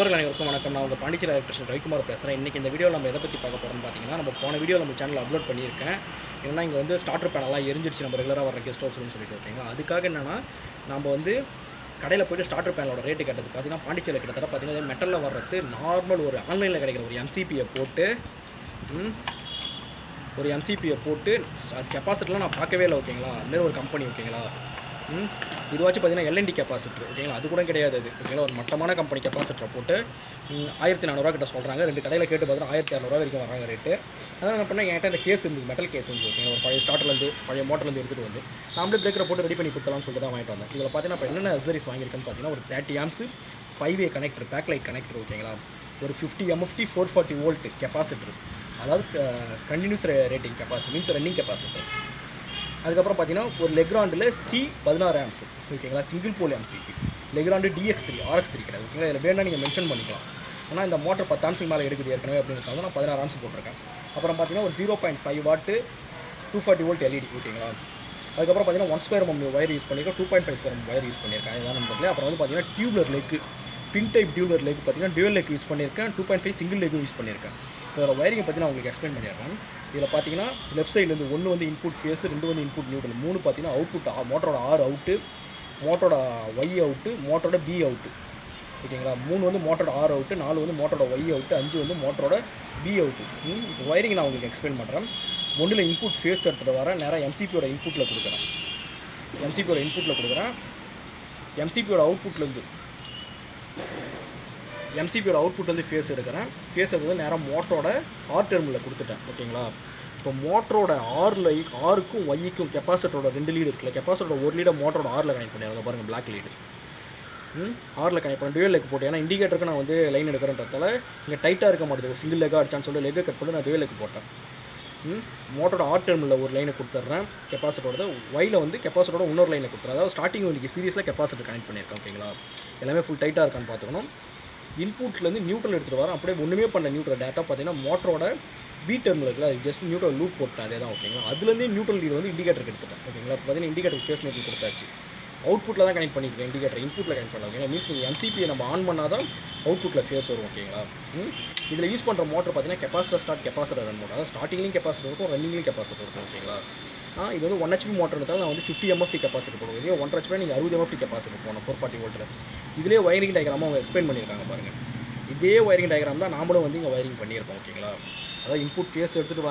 நண்பர்கள் அனைவருக்கும் வணக்கம். நான் உங்கள் பாண்டிச்சேரி எலக்ட்ரிஷன் ரவிக்குமார் பேசுகிறேன் இன்றைக்கி இந்த வீடியோ நம்ம எதை பற்றி பார்க்க போகிறோம்னு பார்த்தீங்கன்னா நம்ம போன வீடியோ நம்ம சேனலில் அப்லோட் பண்ணியிருக்கேன். ஏன்னா இங்கே வந்து ஸ்டார்டர் பேனெல்லாம் எரிஞ்சிடுச்சு நம்ம ரெகுலராக வர கெஸ்ட் ஹவுஸ்னு சொல்லிட்டு ஓகேங்களா அதுக்காக என்னென்னா நம்ம வந்து கடையில் போயிட்டு ஸ்டார்டர் பேனலோட ரேட்டு கட்டது பார்த்தீங்கன்னா பாண்டிச்சேரியில் கிட்டத்தட்ட பார்த்தீங்கன்னா மெட்டலில் வர்றது நார்மல் ஒரு ஆன்லைனில் கிடைக்கிற ஒரு எம்சிபியை போட்டு ம், ஒரு எம்சிபியை போட்டு அது கெப்பாசிட்டிலாம் நான் பார்க்கவே இல்லை ஓகேங்களா அதுமாரி ஒரு கம்பெனி ஓகேங்களா இதுவாச்சும் பார்த்தீங்கன்னா எல்என்டி கெப்பாசிட்டர் ஓகேங்களா? அது கூட கிடையாது அது. ஓகேங்களா? ஒரு மட்டமான கம்பெனி கெப்பாசிட்டரை போட்டு ஆயிரத்தி நானூறுவா கிட்ட சொல்கிறாங்க ரெண்டு கடையில் கேட்டு பார்த்தீங்கன்னா ஆயிரத்தி இரநூறுவா வரைக்கும் வராங்க ரேட்டு அதான் என்ன பண்ணால் என்கிட்ட இந்த கேஸ் இருந்தது மெட்டல் கேஸ் இருந்தது ஓகேங்களா? ஒரு பழைய ஸ்டார்ட்லேருந்து பழைய மோட்டர்லேருந்து எடுத்துகிட்டு வந்து நாமளே பிரேக்கரை போட்டு ரெடி பண்ணி கொடுத்தலாம்னு சொல்லிட்டு தான் வாங்கிட்டு வந்தேன். இதில் பார்த்தீங்கன்னா இப்போ என்னென்ன அசரிஸ் வாங்கியிருக்கேன்னு பார்த்தீங்கன்னா ஒரு thirty amps five way connector back light connector ஓகேங்களா? ஒரு fifty MFD four forty volt capacitor அதாவது continuous rating capacity means running capacitor அதுக்கப்புறம் பார்த்தீங்கன்னா ஒரு லெக்ராண்டில் சி பதினாறு ஆம்ஸ் ஓகேங்களா? Single pole amps Legrand DX three RX three கிடையாது ஓகேங்களா இதில் வேணால் நீங்கள் மென்ஷன் பண்ணிக்கலாம். ஆனால் இந்த மோட்டர் பத்து ஆம்ஸுக்கு மேலே எடுக்குது ஏற்கனவே அப்படின்றதுனால நான் பதினாறு ஆம்ஸ் போட்டிருக்கேன். அப்புறம் பார்த்தீங்கன்னா ஒரு zero point five watt two forty volt LED ஓகேங்களா? அதுக்கப்புறம் பார்த்தீங்கன்னா one square mm wire use பண்ணியிருக்கேன் two point five square mm wire use பண்ணியிருக்கேன் இதான் நம்பர்களே அப்புறம் வந்து பார்த்தீங்கன்னா tubular lug pin type tubular lug பார்த்தீங்கன்னா டியூல் லேக் யூஸ் பண்ணியிருக்கேன் two point five single lug use பண்ணியிருக்கேன். இதோட ஒயரிங்கை பற்றி நான் உங்களுக்கு எக்ஸ்பிளைன் பண்ணிடுறேன். இதில் பார்த்தீங்கன்னா லெஃப்ட் சைட்லேருந்து ஒன்று வந்து இன்புட் ஃபேஸ் ரெண்டு வந்து இன்புட் நியூட்ரல் மூணு பார்த்தீங்கன்னா அவுட்புட் மோட்டரோட ஆர் அவுட்டு மோட்டரோட ஒய் அவுட்டு மோட்டரோட பி அவுட்டு ஓகேங்களா? மூணு வந்து மோட்டரோட ஆர் அவுட்டு நாலு வந்து மோட்டரோட ஒய் அவுட்டு அஞ்சு வந்து மோட்டரோட பி அவுட்டு இப்போ ஒயரிங் நான் உங்களுக்கு எக்ஸ்பிளைன் பண்ணுறேன் ஒன்றில் இன்புட் ஃபேஸ் எடுத்துகிட்டு வரேன். நேராக எம்சிபியோட இன்புட்டில் கொடுக்குறேன். எம்சிபியோட இன்புட்டில் கொடுக்குறேன். எம்சிபியோட அவுட்புட்லேருந்து எம்சிபியோட அவுட்புட் வந்து ஃபேஸ் எடுக்கிறேன். ஃபேஸ் எடுத்து நேராக மோட்டரோட ஆர் டெர்மில் கொடுத்துட்டேன். ஓகேங்களா இப்போ மோட்டரோட ஆரில் ஆருக்கும் ஒய்க்கும் கெப்பாசிட்டரோட ரெண்டு லீடு இருக்குல்ல கெப்பாசிட்டரோட ஒரு லீடை மோட்டரோட ஆரில் கனெக்ட் பண்ணிடுறேன் பாருங்கள் பிளாக் லீடு ம்? ஆரில் கனெக்ட் பண்ண டுவெல் லெக் போட்டு ஏன்னா இண்டிகேட்டருக்கு நான் வந்து லைன் எடுக்கிறேன்றதால இங்கே டைட்டாக இருக்க மாட்டேது சிங்கிள் லெக்காக அடிச்சான்னு சொல்லி லெக்கை கட் பண்ணி நான் டுவெல் லெக் போட்டேன். மோட்டரோட ஆர் டெர்மில் ஒரு லைனை கொடுத்துட்றேன். கெப்பாசிட்டரோட ஒயில் வந்து கெப்பாசிட்டரோட இன்னொரு லைனை கொடுத்துறேன் அதாவது ஸ்டார்டிங் உங்களுக்கு சீரியஸில் கெப்பாசிட்டர் கனெக்ட் பண்ணியிருக்கேன். ஓகேங்களா எல்லாமே ஃபுல் டைட்டாக இருக்கான்னு பார்த்துக்கணும். இன்புட்லேருந்து நியூட்ரல் எடுத்துகிட்டு வரேன். அப்படியே ஒன்றுமே பண்ண நியூட்ரல் டேட்டா பார்த்தீங்கன்னா மோட்டரோட பி டெர்மில் இருக்குல்ல அது ஜஸ்ட் நியூட்ரல் லூப் போட்டேன் அதே தான் ஓகேங்களா அதுலேருந்தே நியூட்ரல் லீடு வந்து இண்டிகேட்டருக்கு எடுத்துட்டேன் ஓகேங்களா இப்போ பார்த்தீங்கன்னா இண்டிகேட்டர் ஃபேஸ் நியூட்ரல் கொடுத்தாச்சு. அவுட்புட்டில் தான் கனெக்ட் பண்ணிக்கிறேன் இண்டிகேட்டர் இன்புட்டில் கனெக்ட் பண்ணலாம் ஓகேங்களா மீன்ஸ் நீங்கள் எம்சிபியை நம்ம ஆன் பண்ணால் தான் அவுட்புட்டில் ஃபேஸ் வரும் ஓகேங்களா இதில் யூஸ் பண்ணுற மோட்டர் பார்த்தீங்கன்னா capacitor start capacitor run motor அதாவது ஸ்டார்டிங்லேயும் கெப்பாசிட்டர் இருக்கும் ரன்னிங்லேயும் கெப்பாசிட்டர் இருக்கும் ஓகேங்களா இது வந்து ஒன் ஹெச்பி மோட்டர் நான் வந்து ஃபிஃப்டி எம்எஃப்டி கெப்பாசிட்டி போடுவோம் இதே ஒன்றரை ஹெச்பி நீங்கள் அறுபது எம்எஃப்டி கெப்பாசிட்டி போகணும் ஃபோர் ஃபார்ட்டி வோல்ட்டில் இதிலே ஒயரிங் டயக்ராமாக அவங்க எக்ஸ்பிளைன் பண்ணியிருக்காங்க பாருங்கள் இதே ஒயரிங் டயக்ராம் தான் நாமளும் வந்து இங்கே ஒயரிங் பண்ணியிருக்கோம் ஓகேங்களா அதாவது இன்புட் ஃபேஸ் எடுத்துகிட்டு